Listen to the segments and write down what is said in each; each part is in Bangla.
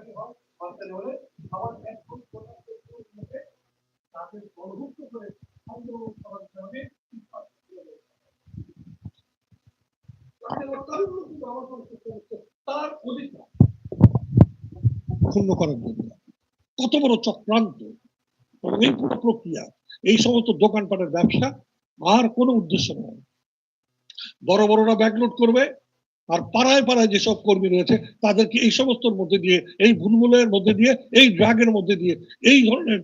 মাঝামাঝি হয় হলে আবার প্রধানকে তাদের করে করার অধিকার। ক্ষুণ্ণ করার জন্য। কত বড় চক্রান্ত এই পুরো প্রক্রিয়া। এই সমস্ত দোকানপাটের ব্যবসা আর কোনো উদ্দেশ্য নয়। বড় বড়রা ব্যাকলোড করবে আর পাড়ায় পাড়ায় যেসব কর্মী রয়েছে, তাদেরকে এই সমস্তর মধ্যে দিয়ে, এই ভুলমূলের মধ্যে দিয়ে, এই ড্রাগের মধ্যে দিয়ে, এই ধরনের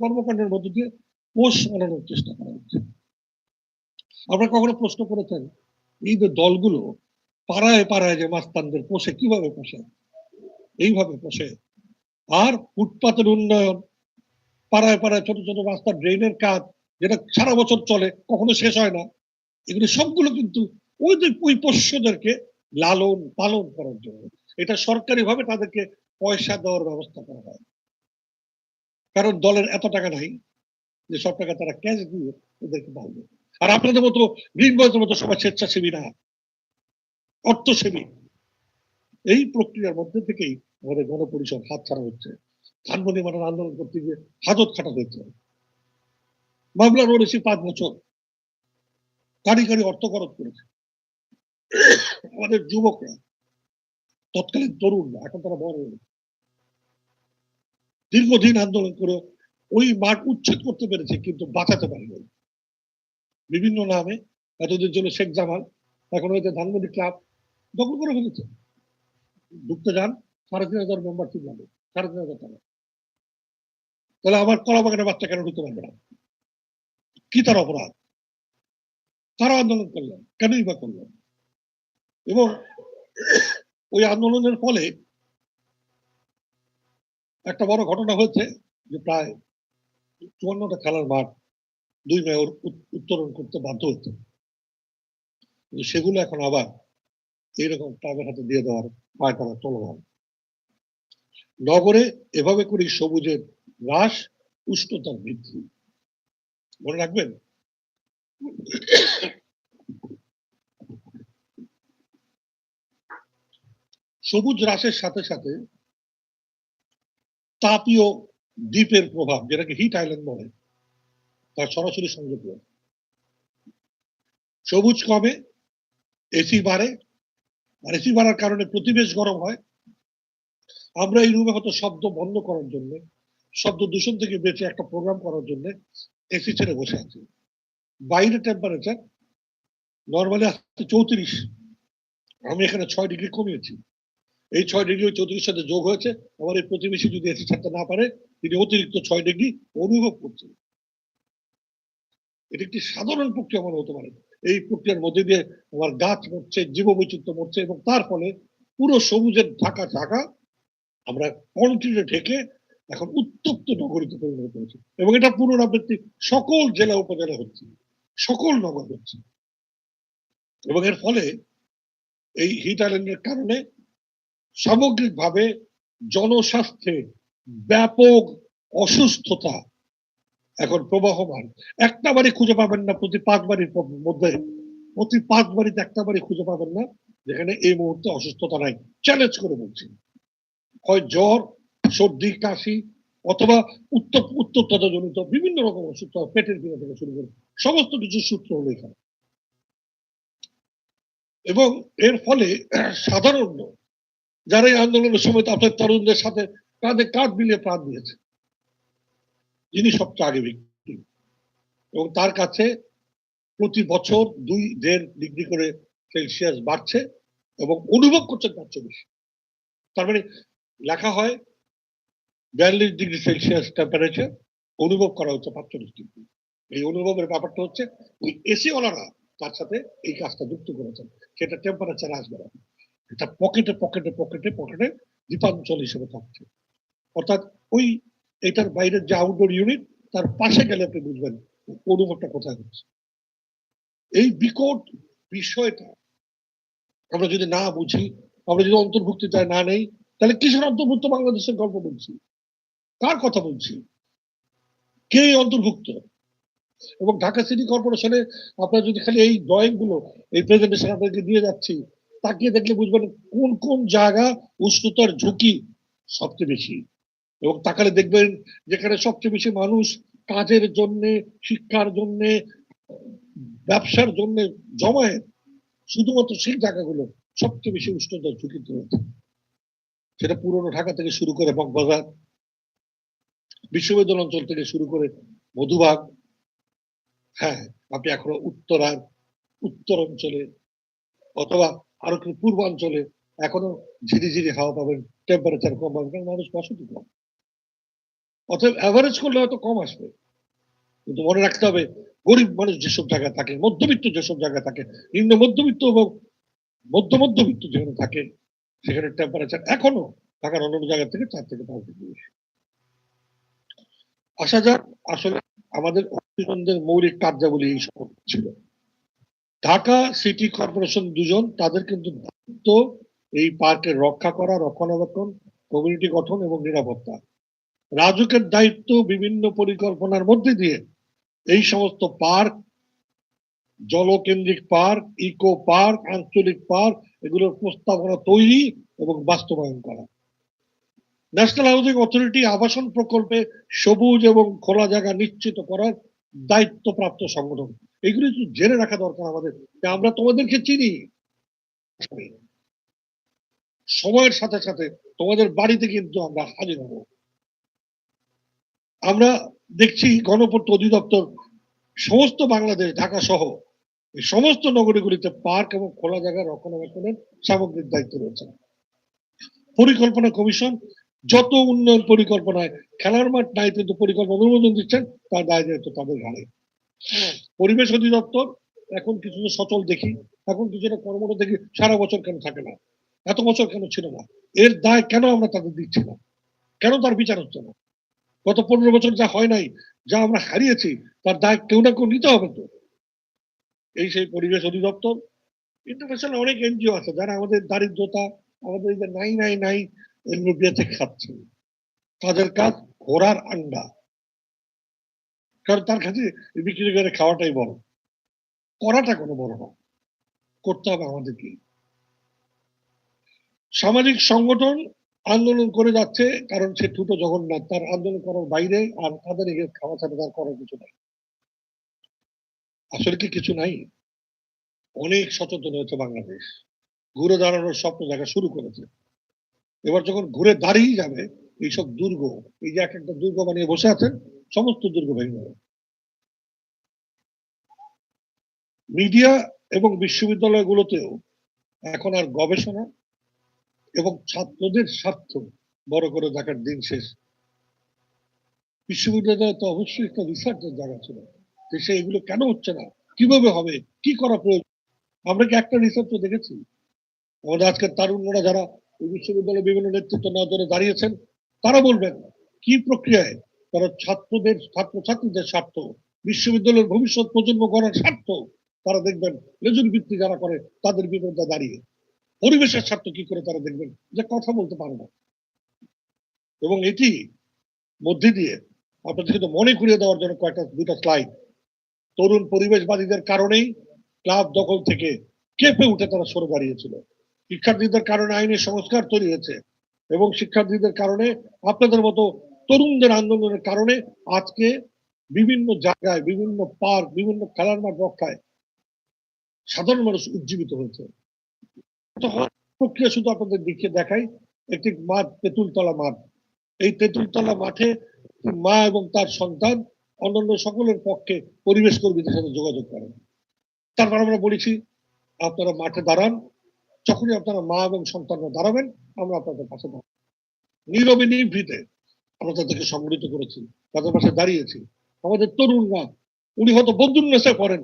কর্মকাণ্ডের মধ্যে দিয়ে পোষ বানানোর চেষ্টা করা হচ্ছে। আপনারা কখনো প্রশ্ন করেছেন, এই যে দলগুলো পাড়ায় পাড়ায় যে মাস্তানদের পোষে, কীভাবে পোষে? এইভাবে পোষে। আর ফুটপাতের উন্নয়ন, পাড়ায় পাড়ায় ছোট ছোট রাস্তা ড্রেনের কাজ, যেটা সারা বছর চলে, কখনো শেষ হয় না। এগুলো সবগুলো কিন্তু ওই পোষ্যদেরকে লালন পালন করার জন্য। এটা সরকারি ভাবে তাদেরকে পয়সা দেওয়ার ব্যবস্থা করা হয়। কারণ দলের এত টাকা নাই যে সব টাকা তারা ক্যাশ দিয়ে এদেরকে পালবে আর আপনাদের মতো গ্রিন বয়ের মতো সবাই স্বেচ্ছাসেবী না। অর্থসেবী। এই প্রক্রিয়ার মধ্যে থেকেই আমাদের গণপরিষদ হাত ছাড়া হচ্ছে। ধানমন্ডি মানের আন্দোলন করতে গিয়ে হাজত খাটা হয়েছে। মামলা রয়েছে পাঁচ বছর। কারি কারি অর্থ খরচ করেছে। আমাদের যুবকরা তৎকালীন তরুণ, এখন তারা বড়। দীর্ঘদিন আন্দোলন করে ওই মাঠ উচ্ছেদ করতে পেরেছে, কিন্তু বাঁচাতে পারেনি। বিভিন্ন নামে, এতদিন ছিল শেখ জামাল, এখন হয়েছে ধানমন্ডি ক্লাব, দখল করে ফেলেছে। ঢুকতে যান, সাড়ে তিন হাজার মেম্বারশিপ লাগে সাড়ে তিন হাজার টাকা। তাহলে আমার কলা বাগানের বাচ্চা কেন ঢুকতে পারবে না? কি তার অপরাধ? তারা আন্দোলন করলেন, কেনই বা করলেন? এবং ওই আন্দোলনের ফলে একটা বড় ঘটনা হয়েছে যে প্রায় চুয়ান্নটা খেলার মাঠ দুই মেয়র উত- উত্তোলন করতে বাধ্য হচ্ছে সেগুলো এখন আবার এইরকম ক্লাবের হাতে দিয়ে দেওয়ার পায় তারা চলমান। নগরে এভাবে করে সবুজের হ্রাস উষ্ণতার বৃদ্ধি। মনে রাখবেন? সবুজ হ্রাসের সাথে সাথে তাপীয় দ্বীপের প্রভাব, যেটাকে হিট আইল্যান্ড বলে, তার সরাসরি সংযোগ রয়েছে সবুজ কমে এসি বাড়ে, আর এসি বাড়ার কারণে প্রতিবেশ গরম হয়। আমরা এই রুমে হয়তো শব্দ বন্ধ করার জন্য, শব্দ দূষণ থেকে বেঁচে একটা প্রোগ্রাম করার জন্য এসি ছেড়ে বসে আছি। বাইরে টেম্পারেচার নর্মালি আসছে চৌত্রিশ, আমি এখানে ছয় ডিগ্রি কমিয়েছি। এই ছয় ডিগ্রি চৌত্রিশ সাথে যোগ হয়েছে আমার এই প্রতিবেশী যদি এসে ছাড়তে না পারে, তিনি অতিরিক্ত ছয় ডিগ্রি অনুভব করছেন। এটি একটি সাধারণ প্রক্রিয়া মনে হতে পারে। এই প্রক্রিয়ার মধ্যে দিয়ে আমার গাছ মরছে, জীববৈচিত্র্য মরছে, এবং তার ফলে পুরো সবুজের ঢাকা ঢাকা আমরা কন্টিনে ঢেকে এখন উত্তপ্ত নগরীতে পরিণত করেছি এবং এটা পুনরাবৃত্তি সকল জেলা উপজেলা হচ্ছে, সকল নগর হচ্ছে। এবং এর ফলে এই হিট আইল্যান্ডের কারণে সামগ্রিকভাবে জনস্বাস্থ্যে ব্যাপক অসুস্থতা এখন প্রবাহমান। একটা বাড়ি খুঁজে পাবেন না প্রতি পাঁচ বাড়ির মধ্যে। প্রতি পাঁচ বাড়িতে একটা বাড়ি খুঁজে পাবেন না, যেখানে এই মুহূর্তে অসুস্থতা নাই। চ্যালেঞ্জ করে বলছি। হয় জ্বর, সর্দি, কাশি, অথবা উত্তপ উত্তপ্ততাজনিত বিভিন্ন রকম অসুস্থতা পেটের পীড়া থেকে শুরু করে সমস্ত কিছু সূত্র হলো এখানে এবং এর ফলে সাধারণ যারা এই আন্দোলনের সময় আপনার তরুণদের সাথে কাঁধে কাঁধ মিলিয়ে প্রাণ দিয়েছে। যিনি সবচেয়ে আগে ব্যক্তি এবং তার কাছে প্রতি বছর দুই দেড় ডিগ্রি করে সেলসিয়াস বাড়ছে এবং অনুভব করছে তার বেশি। তার মানে লেখা হয়, বিয়াল্লিশ ডিগ্রি সেলসিয়াস টেম্পারেচার অনুভব করা হচ্ছে পাঁচচল্লিশ ডিগ্রি। এই অনুভবের ব্যাপারটা হচ্ছে, ওই এসি তার সাথে এই কাজটা যুক্ত করেছেন। সেটা টেম্পারেচার আসবে না। এটা পকেটে পকেটে পকেটে পকেটে দীপাঞ্চল হিসেবে থাকছে। অর্থাৎ ওই এটার বাইরের যে আউটডোর ইউনিট তার পাশে গেলে আপনি বুঝবেন অনুভবটা কোথায় হচ্ছে। এই বিকট বিষয়টা আমরা যদি না বুঝি, আমরা যদি অন্তর্ভুক্তিতায় না নেই, তাহলে কিসের অন্তর্ভুক্ত বাংলাদেশের গল্প বলছি? কার কথা বলছি? কে অন্তর্ভুক্ত? এবং ঢাকা সিটি কর্পোরেশনে আপনারা যদি খালি এই ড্রয়িংগুলো, এই প্রেজেন্টেশন আপনাদেরকে দিয়ে যাচ্ছি তাকিয়ে দেখলে বুঝবেন কোন কোন জায়গা উষ্ণতার ঝুঁকি সবচেয়ে বেশি। এবং তাকালে দেখবেন যেখানে সবচেয়ে বেশি মানুষ কাজের জন্য, শিক্ষার জন্য, ব্যবসার জন্য জমায়েত, শুধুমাত্র সেই জায়গাগুলো সবচেয়ে বেশি উষ্ণতার ঝুঁকিতে রয়েছে সেটা পুরনো ঢাকা থেকে শুরু করে বকবাজার বিশ্ববিদ্যালয় অঞ্চল থেকে শুরু করে মধুবাগ হ্যাঁ আপনি এখনও উত্তরার উত্তর অঞ্চলে অথবা আরও কিন্তু পূর্বাঞ্চলে এখনও ঝিরি ঝিরি হাওয়া পাবেন টেম্পারেচার কম পাবেন, কারণ মানুষ বসতি কম। অতএব অ্যাভারেজ করলে হয়তো কম আসবে। কিন্তু মনে রাখতে হবে, গরিব মানুষ যেসব জায়গায় থাকে, মধ্যবিত্ত যেসব জায়গায় থাকে, নিম্ন মধ্যবিত্ত এবং মধ্য মধ্যবিত্ত যেখানে থাকে, সেখানে টেম্পারেচার এখনও ঢাকার অন্যান্য জায়গা থেকে চার থেকে পাঁচ ডিগ্রি বেশি। আসা যাক, আসলে আমাদের অভিনন্দনের মৌলিক কার্যাবলী এই সব ছিল। ঢাকা সিটি কর্পোরেশন দুজন, তাদের কিন্তু দায়িত্ব এই পার্কের রক্ষা করা, রক্ষণাবেক্ষণ কমিউনিটি গঠন এবং নিরাপত্তা। রাজুকের দায়িত্ব বিভিন্ন পরিকল্পনার মধ্যে দিয়ে এই সমস্ত পার্ক, জলকেন্দ্রিক পার্ক, ইকো পার্ক, আঞ্চলিক পার্ক, এগুলোর প্রস্তাবনা তৈরি এবং বাস্তবায়ন করা। ন্যাশনাল হাউজিং অথরিটি আবাসন প্রকল্পে সবুজ এবং খোলা জায়গা নিশ্চিত করার দায়িত্বপ্রাপ্ত সংগঠন। এগুলো একটু জেনে রাখা দরকার আমাদের আমরা তোমাদেরকে চিনি। সময়ের সাথে সাথে তোমাদের বাড়িতে কিন্তু আমরা হাজির হব। আমরা দেখছি গণপূর্ত অধিদপ্তর সমস্ত বাংলাদেশ, ঢাকা সহ এই সমস্ত নগরীগুলিতে পার্ক এবং খোলা জায়গা রক্ষণাবেক্ষণের সামগ্রিক দায়িত্ব রয়েছে। পরিকল্পনা কমিশন যত উন্নয়ন পরিকল্পনায় খেলার মাঠ নাই কিন্তু পরিকল্পনা অনুমোদন দিচ্ছেন তার দায় দায়িত্ব তাদের ঘাড়ে। পরিবেশ অধিদপ্তর এখন কিছুটা সচল দেখি এখন কিছুটা কর্মরত দেখি সারা বছর কেন থাকে না? এত বছর কেন ছিল না? এর দায় কেন আমরা তাদের দিচ্ছি না? কেন তার বিচার হচ্ছে না? গত পনেরো বছর যা হয় নাই যা আমরা হারিয়েছি তার দায় কেউ না কেউ নিতে হবে তো। এই সেই পরিবেশ অধিদপ্তর ইন্টারন্যাশনাল অনেক এনজিও আছে যারা আমাদের দারিদ্রতা আমাদের এই যে নাই নাই নাই বেঁচে খাচ্ছে। তাদের কাজ ঘোড়ার আন্ডা। কারণ তার কাছে বিক্রি করে খাওয়াটাই বড়। করাটা কোনো বড় না। করতে হবে আমাদেরকে। সামাজিক সংগঠন আন্দোলন করে যাচ্ছে, কারণ সে ঠুটো জগন্নাথ। তার আন্দোলন করার বাইরে আর তাদের এগিয়ে খাওয়া ছাড়া তার করার কিছু নাই। আসলে কি কিছু নাই? অনেক সচেতন হয়েছে বাংলাদেশ। ঘুরে দাঁড়ানোর স্বপ্ন দেখা শুরু করেছে। এবার যখন ঘুরে দাঁড়িয়ে যাবে, এইসব দুর্গ, এই যে এক একটা দুর্গ বানিয়ে বসে আছেন, সমস্ত দুর্গ ভেঙে যাবে। মিডিয়া এবং বিশ্ববিদ্যালয়গুলোতেও এখন আর গবেষণা এবং ছাত্রদের স্বার্থ বড় করে দেখার দিন শেষ। বিশ্ববিদ্যালয় তো অবশ্যই একটা রিসার্চের জায়গা ছিল দেশে এগুলো কেন হচ্ছে না, কীভাবে হবে, কি করা প্রয়োজন? আমরা কি একটা রিসার্চ দেখেছি? আমাদের আজকের তারুণ্যরা যারা এই বিশ্ববিদ্যালয়ে বিভিন্ন নেতৃত্ব নজরে দাঁড়িয়েছেন। তারা বলবেন, কি প্রক্রিয়ায় তারা ছাত্রদের ছাত্র ছাত্রীদের স্বার্থ, বিশ্ববিদ্যালয়ের ভবিষ্যৎ প্রজন্ম করার স্বার্থ, তারা দেখবেন লেজুর ভিত্তি যারা করে, তাদের বিরুদ্ধে দাঁড়িয়ে। পরিবেশের স্বার্থ কি করে তারা দেখবেন? যে কথা বলতে পারে না। এবং এটি মধ্যে দিয়ে আপনাদের কিন্তু মনে করিয়ে দেওয়ার জন্য কয়েকটা দুটা স্লাইড তরুণ পরিবেশবাদীদের কারণেই ক্লাব দখল থেকে কেঁপে উঠে তারা সরে দাঁড়িয়েছিল। শিক্ষার্থীদের কারণে আইনের সংস্কার তৈরি হয়েছে এবং শিক্ষার্থীদের কারণে আপনাদের মতো তরুণদের আন্দোলনের কারণে আজকে বিভিন্ন জায়গায়, বিভিন্ন পার্ক, বিভিন্ন খেলার মাঠ রক্ষায় সাধারণ মানুষ উজ্জীবিত হয়েছে। প্রক্রিয়া শুধু আপনাদের দিকে দেখাই, একটি মাঠ, তেঁতুলতলা মাঠ। এই তেঁতুলতলা মাঠে মা এবং তার সন্তান অন্যান্য সকলের পক্ষে পরিবেশ কর্মীদের সাথে যোগাযোগ করেন। তারপর আমরা বলেছি, আপনারা মাঠে দাঁড়ান যখনই আপনারা মা এবং সন্তানরা দাঁড়াবেন, আমরা আপনাদের পাশে দাঁড়াবো। নীরবে নিভৃতে আমরা তাদেরকে সংগঠিত করেছি, তাদের পাশে দাঁড়িয়েছি। আমাদের তরুণরা, উনি হয়তো বন্ধুর নেশা করেন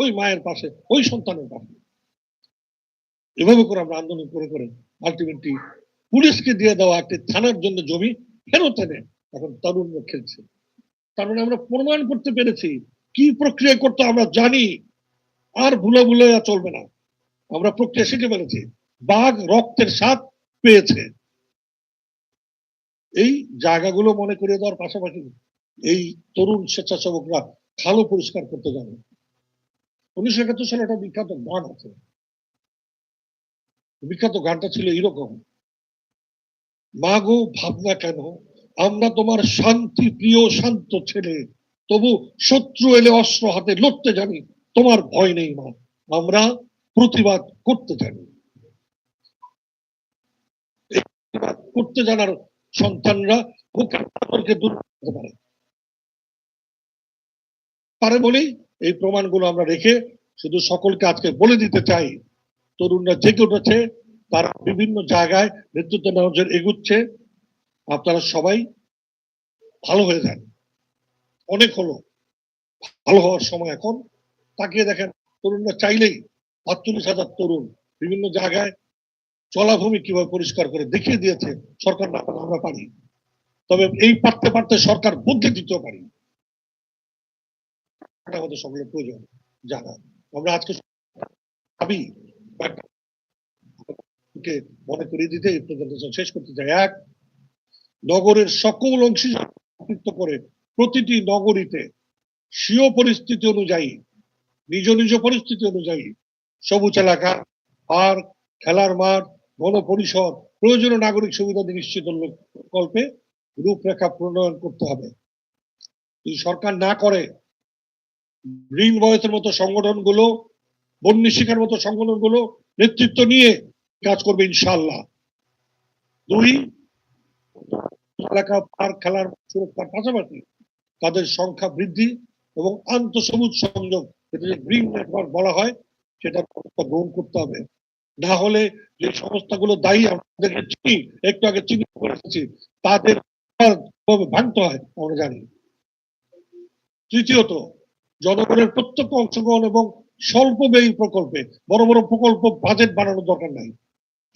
ওই মায়ের পাশে, ওই সন্তানের পাশে। এভাবে করে আমরা আন্দোলন করে করে আলটিমেটলি পুলিশকে দিয়ে দেওয়া একটি থানার জন্য জমি ফেরত এনে এখন তরুণরা খেলছে। তার মানে আমরা প্রমাণ করতে পেরেছি, কি প্রক্রিয়া করতে আমরা জানি আর ভুলে ভুলে চলবে না। আমরা প্রক্রিয়া শিখে ফেলেছি বাঘ রক্তের স্বাদ পেয়েছে। এই জায়গাগুলো মনে করে দেওয়ার পাশাপাশি এই তরুণ স্বেচ্ছাসেবকরা খালো পরিষ্কার করতে জানে। উনিশশো একাত্তর সালে একটা বিখ্যাত গান আছে। বিখ্যাত গানটা ছিল এরকম মাগো, ভাবনা কেন? আমরা তোমার শান্তি, প্রিয়, শান্ত ছেলে। তবু শত্রু এলে অস্ত্র হাতে লড়তে জানি। তোমার ভয় নেই, মা। আমরা প্রতিবাদ করতে জানি। প্রতিবাদ করতে জানার সন্তানরা দূর করতে পারে। পারে বলেই এই প্রমাণগুলো আমরা রেখে শুধু সকলকে আজকে বলে দিতে চাই, তরুণরা জেগে উঠেছে, তারা বিভিন্ন জায়গায় নেতৃত্ব নেওয়ার এগুচ্ছে, আপনারা সবাই ভালো হয়ে যান। অনেক হলো, ভালো হওয়ার সময় এখন তাকিয়ে দেখেন, তরুণরা চাইলেই আটচল্লিশ হাজার তরুণ বিভিন্ন জায়গায় জলাভূমি কীভাবে পরিষ্কার করে দেখিয়ে দিয়েছে, সরকার না আমরা পারি। তবে এই পারতে পারতে সরকার বদলে দিতেও পারি। সকলের প্রয়োজন জানা। আমরা আজকে ভাবি মনে করিয়ে দিতে এই প্রেজেন্টেশন শেষ করতে চাই। এক, নগরের সকল অংশীদার সম্পৃক্ত করে প্রতিটি নগরীতে স্বীয় পরিস্থিতি অনুযায়ী নিজ নিজ পরিস্থিতি অনুযায়ী সবুজ এলাকা, পার্ক, খেলার মাঠ গণপরিষদ প্রয়োজনীয় নাগরিক সুবিধা নিশ্চিত প্রকল্পে রূপরেখা প্রণয়ন করতে হবে। যদি সরকার না করে গ্রিন বয়সের মতো সংগঠনগুলো, বন্যী শিকার মতো সংগঠনগুলো নেতৃত্ব নিয়ে কাজ করবে ইনশাল্লাহ দুই, এলাকা, পার্ক, খেলার সুরক্ষার পাশাপাশি তাদের সংখ্যা বৃদ্ধি এবং আন্তঃসবুজ সংযোগ যেটা যে গ্রিন নেটওয়ার্ক বলা হয়, সেটা গ্রহণ করতে হবে। না হলে যে সংস্থাগুলো দায়ী, আমাদেরকে চিনি, একটু আগে চিনি করে এসেছি, তাদের ভাঙতে হয়, আমরা জানি। তৃতীয়ত, জনগণের প্রত্যক্ষ অংশগ্রহণ এবং স্বল্প ব্যয়ী প্রকল্পে, বড় বড় প্রকল্প বাজেট বানানোর দরকার নাই।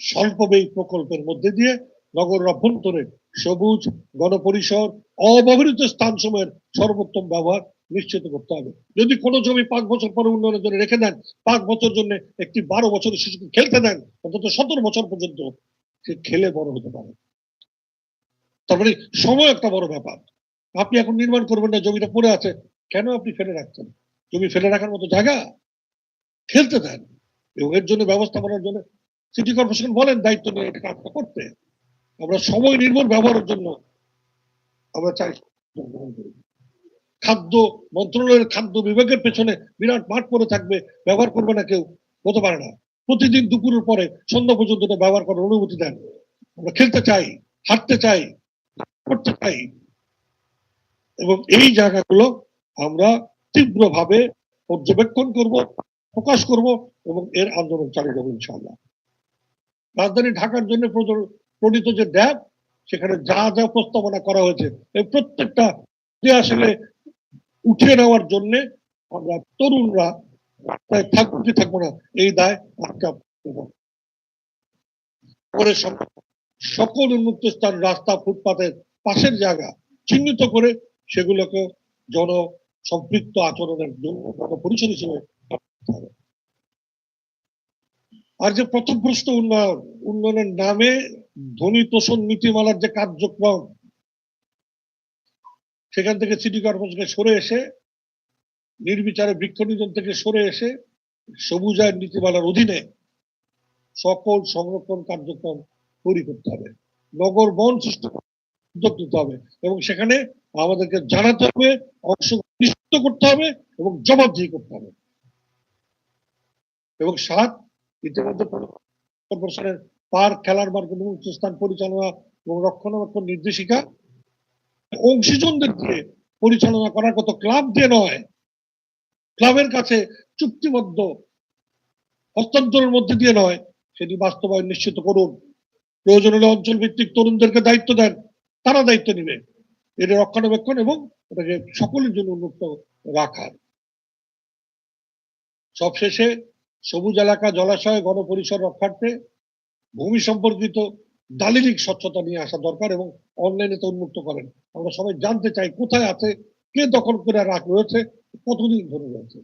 স্বল্প ব্যয়ী প্রকল্পের মধ্যে দিয়ে নগরের অভ্যন্তরে সবুজ গণপরিসর অব্যবহৃত স্থান সময়ের সর্বোত্তম ব্যবহার নিশ্চিত করতে হবে। যদি কোনো জমি পাঁচ বছর পরে উন্নয়নের জন্য রেখে দেন, পাঁচ বছর জন্য একটি বারো বছরের শিশুকে খেলতে দেন, অন্তত সতেরো বছর পর্যন্ত সে খেলে বড় হতে পারে। তারপরে সময় একটা বড় ব্যাপার। আপনি এখন নির্মাণ করবেন না, জমিটা পড়ে আছে, কেন আপনি ফেলে রাখছেন? জমি ফেলে রাখার মতো জায়গা? খেলতে দেন। এবং এর জন্য ব্যবস্থাপনার জন্য সিটি কর্পোরেশন বলেন, দায়িত্ব নিয়ে এটা কাজটা করতে। আমরা সময় নির্ভর ব্যবহারের জন্য আমরা চাই। গ্রহণ করি। খাদ্য মন্ত্রণালয়ের খাদ্য বিভাগের পেছনে বিরাট মাঠ পড়ে থাকবে, ব্যবহার করবে না কেউ, হতে পারে না। প্রতিদিন দুপুরের পরে সন্ধ্যা পর্যন্ত ব্যবহার করার অনুমতি দেন। আমরা খেলতে চাই, হাঁটতে চাই, করতে চাই। এবং এই জায়গাগুলো আমরা তীব্রভাবে পর্যবেক্ষণ করব, প্রকাশ করব এবং এর আন্দোলন চালিয়ে যাব ইনশাআল্লাহ। রাজধানী ঢাকার জন্য প্রণীত যে ড্যাব, সেখানে যা যা প্রস্তাবনা করা হয়েছে, এই প্রত্যেকটা যে আসলে উঠিয়ে নেওয়ার জন্য আমরা তরুণরা থাকব কি থাকব না। এই দায় আটকা পরে সকল উন্মুক্ত স্থান, রাস্তা, ফুটপাতের পাশের জায়গা চিহ্নিত করে সেগুলোকে জন সম্পৃক্ত আচরণের জন্য পরিচয় হিসেবে আর যে প্রথম প্রশ্ন উন্নয়ন, উন্নয়নের নামে ধনী তোষণ নীতিমালার যে কার্যক্রম সেখান থেকে সিটি কর্পোরেশনকে সরে এসে, নির্বিচারে বৃক্ষ নিধন থেকে সরে এসে সবুজায়ন নীতিমালার অধীনে সকল সংরক্ষণ কার্যক্রম তৈরি করতে হবে। নগর বন সৃষ্টি উদ্যোগ নিতে হবে এবং সেখানে আমাদেরকে জানাতে হবে অংশ নিশ্চিত করতে হবে এবং জবাবদিহি করতে হবে। এবং সাত, ইতিমধ্যে কর্পোরেশনের পার্ক, খেলার মার্গ স্থান পরিচালনা এবং রক্ষণাবেক্ষণ নির্দেশিকা অংশীজনদের দিয়ে পরিচালনা করার কত ক্লাব দিয়ে নয়, ক্লাবের কাছে চুক্তিবদ্ধ, হস্তান্তরের মধ্যে দিয়ে নয়, সেটি বাস্তবায়ন নিশ্চিত করুন। প্রয়োজন হলে অঞ্চল ভিত্তিক তরুণদেরকে দায়িত্ব দেন, তারা দায়িত্ব নিবে। এর রক্ষণাবেক্ষণ এবং এটাকে সকলের জন্য উন্মুক্ত রাখার। সবশেষে সবুজ এলাকা জলাশয় গণপরিসর রক্ষার্থে ভূমি সম্পর্কিত দালিলিক স্বচ্ছতা নিয়ে আসা দরকার এবং অনলাইনে তো উন্মুক্ত করেন। আমরা সবাই জানতে চাই কোথায় আছে, কে দখল করে রাখ রয়েছে, কতদিন ধরে রয়েছে।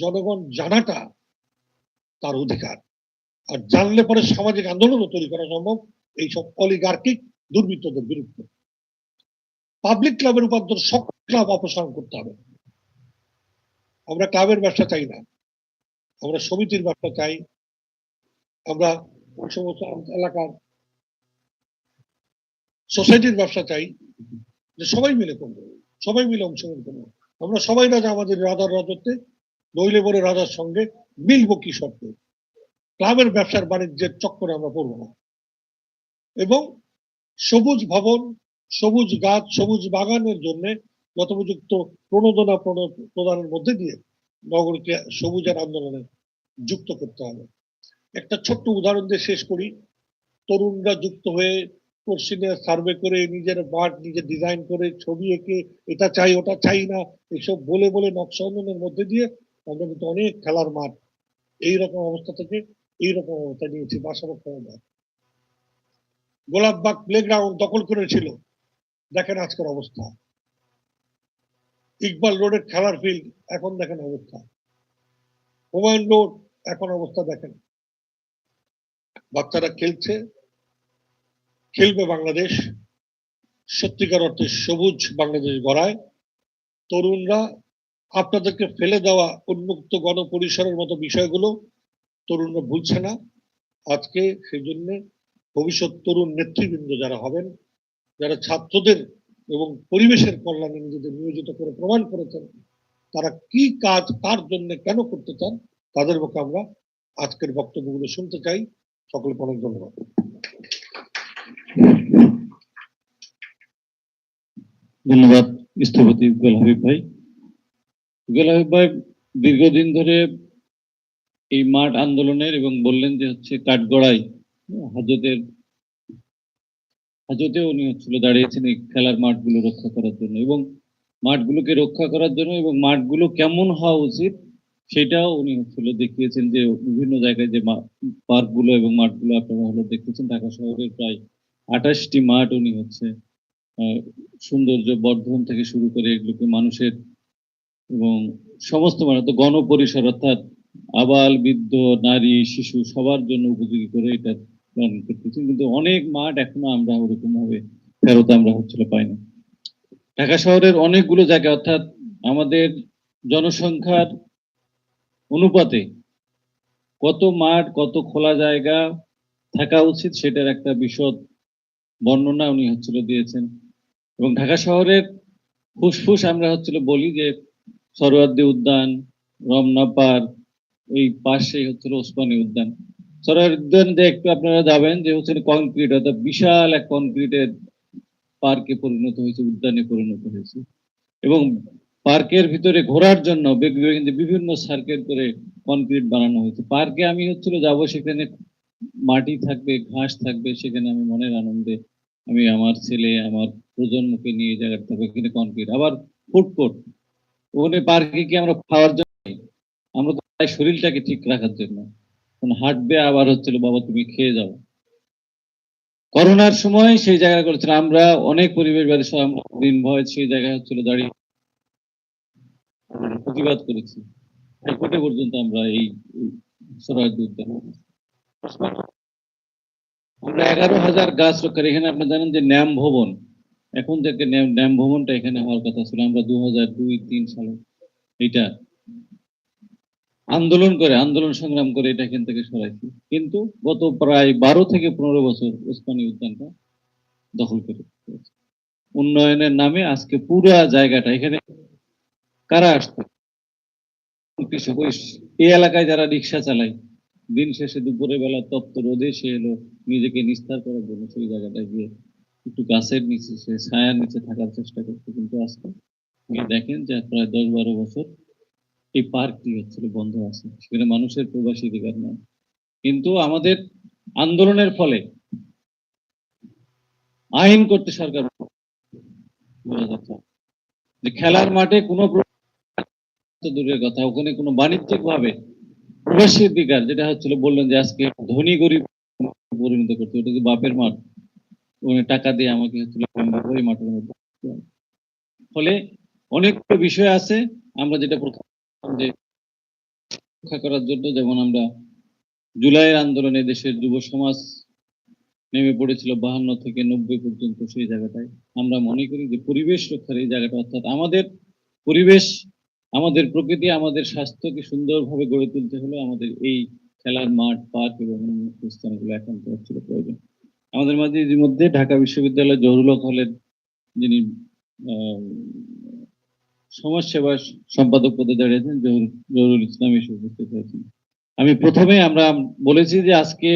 জনগণ জানাটা তার অধিকার। আর জানলে পরে সামাজিক আন্দোলনও তৈরি করা সম্ভব, এইসব অলিগার্কিক দুর্বৃত্তদের বিরুদ্ধে। পাবলিক ক্লাবের রূপান্তর সকল ক্লাব অপসারণ করতে হবে। আমরা ক্লাবের ব্যবসা চাই না। আমরা সমিতির ব্যবসা চাই। আমরা এলাকার সোসাইটির ব্যবসা চাই যে সবাই মিলে করব, সবাই মিলে অংশগ্রহণ করব। আমরা সবাই রাজা আমাদের রাজার রাজত্বে, নইলে বলে রাজার সঙ্গে মিলবো কি শর্তে? ক্লাবের ব্যবসার বাণিজ্যের চক্করে আমরা পড়ব না। এবং সবুজ ভবন, সবুজ গাছ, সবুজ বাগানের জন্য যথোপযুক্ত প্রণোদনা প্রণ- প্রদানের মধ্যে দিয়ে নগরকে সবুজের আন্দোলনে যুক্ত করতে হবে। একটা ছোট্ট উদাহরণ দিয়ে শেষ করি। তরুণরা যুক্ত হয়ে কোশ্চিনে সার্ভে করে নিজের মাঠ নিজে ডিজাইন করে ছবি এঁকে, এটা চাই, ওটা চাই না, এসব বলে বলে নকশা উন্নয়নের মধ্যে দিয়ে আমরা কিন্তু অনেক খেলার মাঠ এইরকম অবস্থা থেকে এইরকম অবস্থা নিয়েছি বাসাবক্ষম মাঠ গোলাপবাগ প্লেগ্রাউন্ড দখল করেছিল। দেখেন আজকের অবস্থা। ইকবাল রোডের খেলার ফিল্ড এখন দেখেন অবস্থা। হুমায়ুন রোড, এখন অবস্থা দেখেন। বাচ্চারা খেলছে, খেলবে বাংলাদেশ। সত্যিকার অর্থে সবুজ বাংলাদেশ গড়ায়। তরুণরা আপনাদেরকে ফেলে দেওয়া উন্মুক্ত গণপরিসরের মতো বিষয়গুলো তরুণরা ভুলছে না। আজকে সেই জন্য ভবিষ্যৎ তরুণ নেতৃবৃন্দ যারা হবেন, যারা ছাত্রদের এবং পরিবেশের কল্যাণে নিজেদের নিয়োজিত করে প্রমাণ করেছেন, তারা কি কাজ কার জন্য কেন করতে চান, তাদের পক্ষে আমরা আজকের বক্তব্যগুলো শুনতে চাই। সকলকে অনেক ধন্যবাদ। ধন্যবাদ, স্থপতি গুল হাবিব ভাই। গুল হাবিব ভাই, দীর্ঘদিন ধরে এই মাঠ আন্দোলনের এবং বললেন যে হচ্ছে কাঠগড়াই হাজতের হাজতে উনি হচ্ছিল দাঁড়িয়েছেন এই খেলার মাঠগুলো রক্ষা করার জন্য এবং মাঠগুলোকে রক্ষা করার জন্য এবং মাঠগুলো কেমন হওয়া উচিত সেটাও উনি হচ্ছিল দেখিয়েছেন যে বিভিন্ন জায়গায় যে পার্কগুলো এবং মাঠগুলো আপনারা হলো দেখতেছেন ঢাকা শহরের প্রায় আঠাশটি মাঠ উনি হচ্ছে সৌন্দর্য বর্ধন থেকে শুরু করে এগুলোকে মানুষের এবং সমস্ত মানে তো গণপরিসর অর্থাৎ আবাল, বৃদ্ধ, নারী, শিশু সবার জন্য উপযোগী করে এটা প্ল্যান করতেছি কিন্তু অনেক মাঠ এখনও আমরা ওরকম ভাবে ফেরত আমরা হচ্ছিল পাই না ঢাকা শহরের অনেকগুলো জায়গা অর্থাৎ আমাদের জনসংখ্যার অনুপাতে কত মাঠ, কত খোলা জায়গা থাকা উচিত সেটার একটা বিশদ বর্ণনা উনি হচ্ছিল দিয়েছেন। এবং ঢাকা শহরের ফুসফুস আমরা হচ্ছিল বলি যে সরোয়ার্দী উদ্যান, রমনা পার্ক, এই পাশে হচ্ছিল ওসমানী উদ্যান। সরোয়ার্দী উদ্যান যে একটু আপনারা যাবেন যে হচ্ছে কংক্রিট অর্থাৎ বিশাল এক কংক্রিটের পার্কে পরিণত হয়েছে, উদ্যানে পরিণত হয়েছে। এবং পার্কের ভিতরে ঘোরার জন্য বিভিন্ন সার্কেল করে কনক্রিট বানানো হয়েছে। পার্কে আমি হচ্ছিল যাব, সেখানে মাটি থাকবে, ঘাস থাকবে, সেখানে আমি মনের আনন্দে আমি আমার ছেলে, আমার প্রজন্মকে নিয়ে জায়গাটা থাকবে, এখানে কনক্রিট আবার ফুড ওখানে পার্কে কি আমরা খাওয়ার জন্য আমরা তো চাই শরীরটাকে ঠিক রাখার জন্য। হাঁটবে আবার হচ্ছিল, বাবা, তুমি খেয়ে যাও। করোনার সময় সেই জায়গা করেছিল আমরা অনেক পরিবেশবাদী সহ, আমরা দিন ভয় সেই জায়গায় হচ্ছিল দাঁড়িয়ে প্রতিবাদ করেছি। হাইকোর্টে পর্যন্ত আমরা এই সরাসরি উদ্যান আমরা এগারো হাজার গাছ রক্ষার, এখানে আপনি জানেন যে ন্যাম ভবন, এখন থেকে ন্যাম ভবনটা এখানে হওয়ার কথা ছিল। আমরা দু হাজার সালে এটা আন্দোলন করে, আন্দোলন সংগ্রাম করে এটা এখান থেকে সরাইছি। কিন্তু গত প্রায় বারো থেকে পনেরো বছর ওসমানী উদ্যানটা দখল করে উন্নয়নের নামে আজকে পুরা জায়গাটা, এখানে কারা আসতো? ওই এই এলাকায় যারা রিক্সা চালায়, দিন শেষে দুপুরের বেলা তপ্ত রোদে সে এলো নিজেকে নিস্তার করার জন্য সেই জায়গাটায় গিয়ে একটু গাছের নিচে, সে ছায়ার নিচে থাকার চেষ্টা করছে। কিন্তু আজকে দেখেন যে প্রায় দশ বারো বছর এই পার্কটি হচ্ছিল বন্ধ আছে। সেখানে মানুষের প্রবাসী অধিকার নয় কিন্তু আমাদের আন্দোলনের ফলে আইন করতে সরকার খেলার মাঠে কোনো দূরের কথা, ওখানে কোনো বাণিজ্যিক ভাবে প্রবাসী অধিকার যেটা হচ্ছিল বললেন যে আজকে ধনী গরিব পরিণত করতে, ওটা যে বাপের মাঠ। ওখানে টাকা দিয়ে আমাকে হচ্ছিল মাঠের মধ্যে ফলে অনেক বিষয় আছে, আমরা যেটা প্রথম যে রক্ষা করার জন্য, যেমন আমরা জুলাইয়ের আন্দোলনে দেশের যুব সমাজ নেমে পড়েছিল বাহান্ন থেকে নব্বই পর্যন্ত সেই জায়গাটায়। আমরা মনে করি যে পরিবেশ রক্ষার এই জায়গাটা অর্থাৎ আমাদের পরিবেশ আমাদের প্রকৃতি আমাদের স্বাস্থ্যকে সুন্দরভাবে গড়ে তুলতে হলে আমাদের এই খেলার মাঠ পার্ক এবং স্থানগুলো একান্ত হচ্ছিল প্রয়োজন। আমাদের মাঝে ইতিমধ্যে ঢাকা বিশ্ববিদ্যালয় জহুরুল হলের যিনি আহ, সমাজসেবা সম্পাদক পদে দাঁড়িয়েছেন জহুর- জহুরুল ইসলাম এসে উপস্থিত হয়েছেন। আমি প্রথমে আমরা বলেছি যে আজকে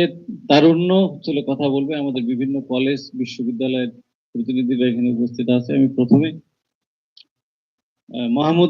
তারুণ্য ছিল কথা বলবে আমাদের বিভিন্ন কলেজ বিশ্ববিদ্যালয়ের প্রতিনিধিরা এখানে উপস্থিত আছে। আমি প্রথমে মাহমুদ